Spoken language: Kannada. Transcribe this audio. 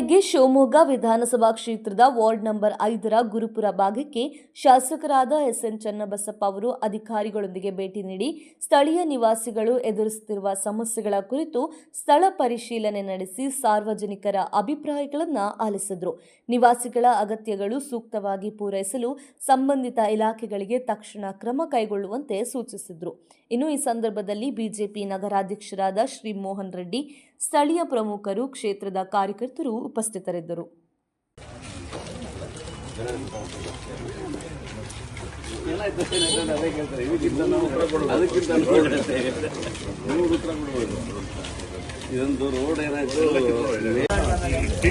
ಬೆಳಗ್ಗೆ ಶಿವಮೊಗ್ಗ ವಿಧಾನಸಭಾ ಕ್ಷೇತ್ರದ ವಾರ್ಡ್ ನಂಬರ್ ಐದರ ಗುರುಪುರ ಭಾಗಕ್ಕೆ ಶಾಸಕರಾದ ಎಸ್ಎನ್ ಚನ್ನಬಸಪ್ಪ ಅವರು ಅಧಿಕಾರಿಗಳೊಂದಿಗೆ ಭೇಟಿ ನೀಡಿ ಸ್ಥಳೀಯ ನಿವಾಸಿಗಳು ಎದುರಿಸುತ್ತಿರುವ ಸಮಸ್ಯೆಗಳ ಕುರಿತು ಸ್ಥಳ ಪರಿಶೀಲನೆ ನಡೆಸಿ ಸಾರ್ವಜನಿಕರ ಅಭಿಪ್ರಾಯಗಳನ್ನು ಆಲಿಸಿದರು. ನಿವಾಸಿಗಳ ಅಗತ್ಯಗಳು ಸೂಕ್ತವಾಗಿ ಪೂರೈಸಲು ಸಂಬಂಧಿತ ಇಲಾಖೆಗಳಿಗೆ ತಕ್ಷಣ ಕ್ರಮ ಕೈಗೊಳ್ಳುವಂತೆ ಸೂಚಿಸಿದರು. ಇನ್ನು ಈ ಸಂದರ್ಭದಲ್ಲಿ ಬಿಜೆಪಿ ನಗರಾಧ್ಯಕ್ಷರಾದ ಶ್ರೀ ಮೋಹನ್ ರೆಡ್ಡಿ, ಸ್ಥಳೀಯ ಪ್ರಮುಖರು, ಕ್ಷೇತ್ರದ ಕಾರ್ಯಕರ್ತರು ಉಪಸ್ಥಿತರಿದ್ದರು. ಇದೊಂದು ರೋಡ್ ಏನಾಯ್ತು? Tea